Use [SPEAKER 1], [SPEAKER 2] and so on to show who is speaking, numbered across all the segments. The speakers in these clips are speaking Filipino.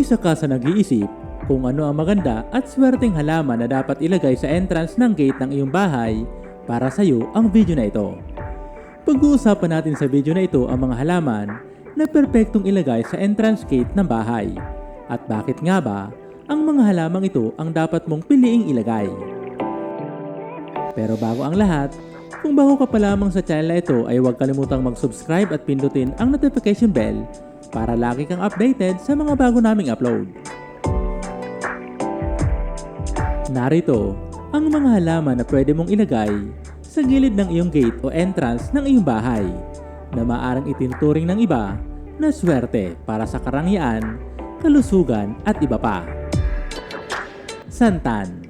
[SPEAKER 1] isa ka sa nag-iisip kung ano ang maganda at swerteng halaman na dapat ilagay sa entrance ng gate ng iyong bahay, para sa iyo ang video na ito. Pag-uusapan natin sa video na ito ang mga halaman na perpektong ilagay sa entrance gate ng bahay. At bakit nga ba ang mga halamang ito ang dapat mong piliing ilagay. Pero bago ang lahat, kung bago ka pa lamang sa channel na ito ay huwag kalimutang mag-subscribe at pindutin ang notification bell para lagi kang updated sa mga bago naming upload. Narito ang mga halaman na pwede mong ilagay sa gilid ng iyong gate o entrance ng iyong bahay na maarang itinuturing ng iba na swerte para sa karangyaan, kalusugan at iba pa. Santan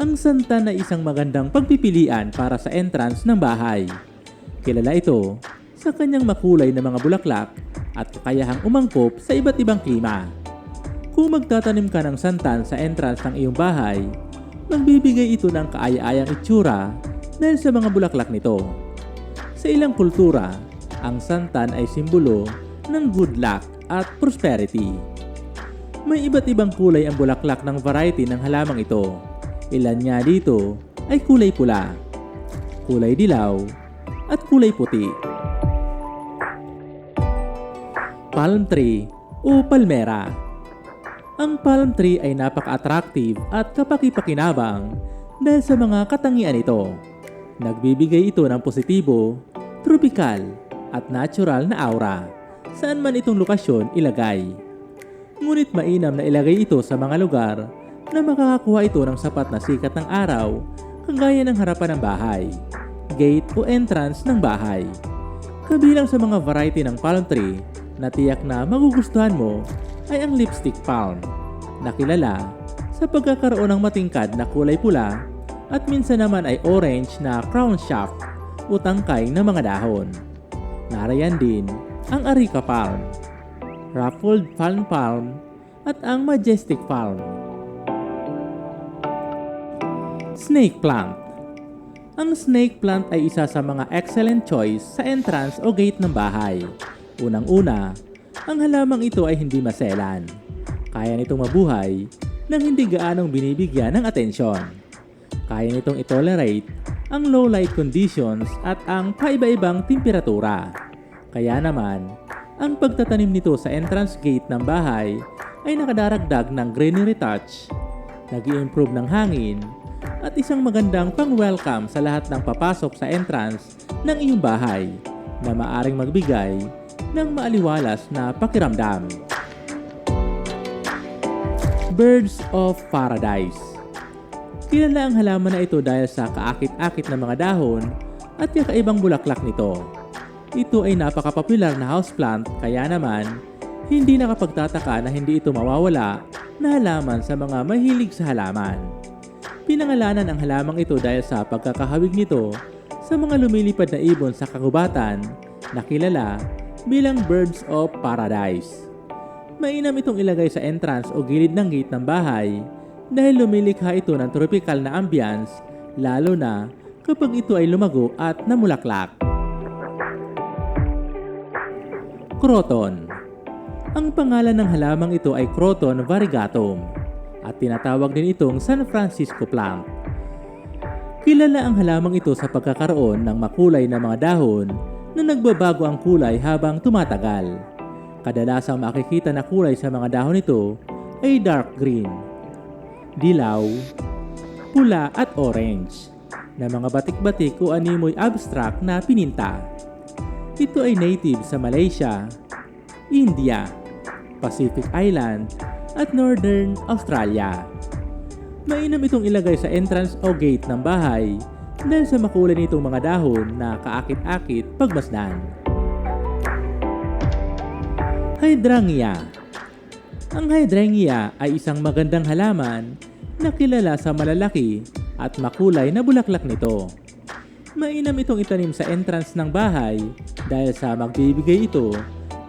[SPEAKER 1] Ang santan ay isang magandang pagpipilian para sa entrance ng bahay. Kilala ito sa kanyang makulay na mga bulaklak at kakayahang umangkop sa iba't ibang klima. Kung magtatanim ka ng santan sa entrance ng iyong bahay, magbibigay ito ng kaaya-ayang itsura dahil sa mga bulaklak nito. Sa ilang kultura, ang santan ay simbolo ng good luck at prosperity. May iba't ibang kulay ang bulaklak ng variety ng halamang ito. Ilan nga dito ay kulay pula, kulay dilaw, at kulay puti. Palm tree o palmera. Ang palm tree ay napaka-attractive at kapaki-pakinabang dahil sa mga katangian nito. Nagbibigay ito ng positibo, tropical, at natural na aura saan man itong lokasyon ilagay. Ngunit mainam na ilagay ito sa mga lugar na makakakuha ito ng sapat na sikat ng araw kagaya ng harapan ng bahay, gate o entrance ng bahay. Kabilang sa mga variety ng palm tree na tiyak na magugustuhan mo ay ang lipstick palm na kilala sa pagkakaroon ng matingkad na kulay pula at minsan naman ay orange na crown shaft o tangkay na mga dahon. Narayan din ang Arica palm, ruffled palm palm, at ang majestic palm. Snake plant Ang snake plant ay isa sa mga excellent choice sa entrance o gate ng bahay. Unang-una, ang halamang ito ay hindi maselan. Kaya nitong mabuhay nang hindi gaanong binibigyan ng atensyon. Kaya nitong itolerate ang low light conditions at ang paiba-ibang temperatura. Kaya naman, ang pagtatanim nito sa entrance gate ng bahay ay nakadaragdag ng greenery touch, nag improve ng hangin, at isang magandang pang-welcome sa lahat ng papasok sa entrance ng iyong bahay na maaring magbigay ng maaliwalas na pakiramdam. Birds of Paradise Kilala ang halaman na ito dahil sa kaakit-akit na mga dahon at kakaibang bulaklak nito. Ito ay napaka-popular na houseplant kaya naman hindi nakapagtataka na hindi ito mawawala na halaman sa mga mahilig sa halaman. Pinangalanan ang halamang ito dahil sa pagkakahawig nito sa mga lumilipad na ibon sa kagubatan na kilala bilang birds of paradise. Mainam itong ilagay sa entrance o gilid ng gate ng bahay dahil lumilikha ito ng tropical na ambience lalo na kapag ito ay lumago at namulaklak. Croton Ang pangalan ng halamang ito ay Croton variegatum at tinatawag din itong San Francisco plant. Kilala ang halamang ito sa pagkakaroon ng makulay na mga dahon na nagbabago ang kulay habang tumatagal. Kadalasang makikita na kulay sa mga dahon nito ay dark green, dilaw, pula at orange na mga batik-batik o animoy abstract na pininta. Ito ay native sa Malaysia, India, Pacific Island at Northern Australia. Mainam itong ilagay sa entrance o gate ng bahay dahil sa makulay nitong mga dahon na kaakit-akit pagmasdan. Hydrangea Ang hydrangea ay isang magandang halaman na kilala sa malalaki at makulay na bulaklak nito. Mainam itong itanim sa entrance ng bahay dahil sa magbibigay ito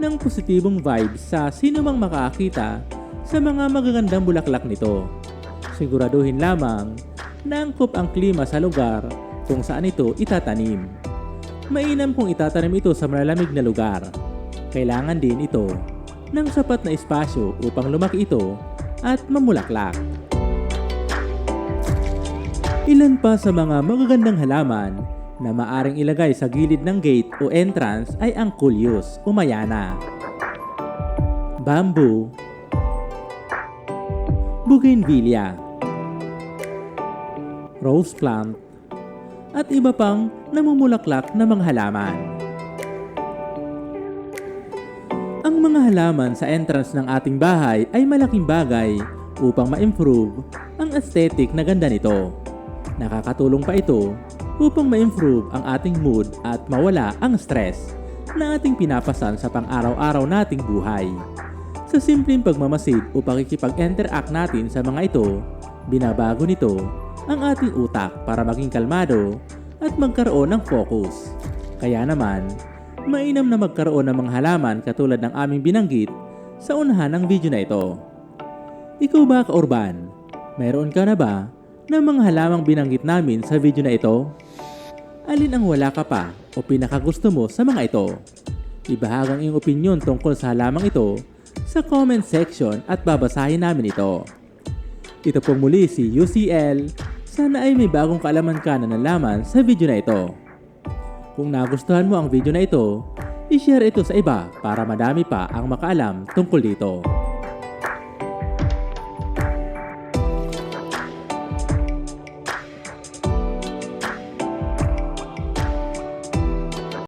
[SPEAKER 1] ng positibong vibes sa sino mang makakita sa mga magagandang bulaklak nito. Siguraduhin lamang na angkop ang klima sa lugar kung saan ito itatanim. Mainam kung itatanim ito sa malalamig na lugar. Kailangan din ito ng sapat na espasyo upang lumaki ito at mamulaklak. Ilan pa sa mga magagandang halaman na maaring ilagay sa gilid ng gate o entrance ay ang Coleus o Mayana, Bamboo, Bougainvillea, Rose plant, at iba pang namumulaklak na mga halaman. Ang mga halaman sa entrance ng ating bahay ay malaking bagay upang ma-improve ang aesthetic na ganda nito. Nakakatulong pa ito upang ma-improve ang ating mood at mawala ang stress na ating pinapasan sa pang-araw-araw nating buhay. Sa simpleng pagmamasid o pakikipag-interact natin sa mga ito, binabago nito ang ating utak para maging kalmado at magkaroon ng focus. Kaya naman, mainam na magkaroon ng mga halaman katulad ng aming binanggit sa unahan ng video na ito. Ikaw ba ka-urban? Mayroon ka na ba ng mga halamang binanggit namin sa video na ito? Alin ang wala ka pa o pinakagusto mo sa mga ito? Ibahag ang iyong opinion tungkol sa halamang ito sa comment section at babasahin namin ito. Ito po muli si UCL. Sana ay may bagong kaalaman ka na nalaman sa video na ito. Kung nagustuhan mo ang video na ito, i-share ito sa iba para madami pa ang makaalam tungkol dito.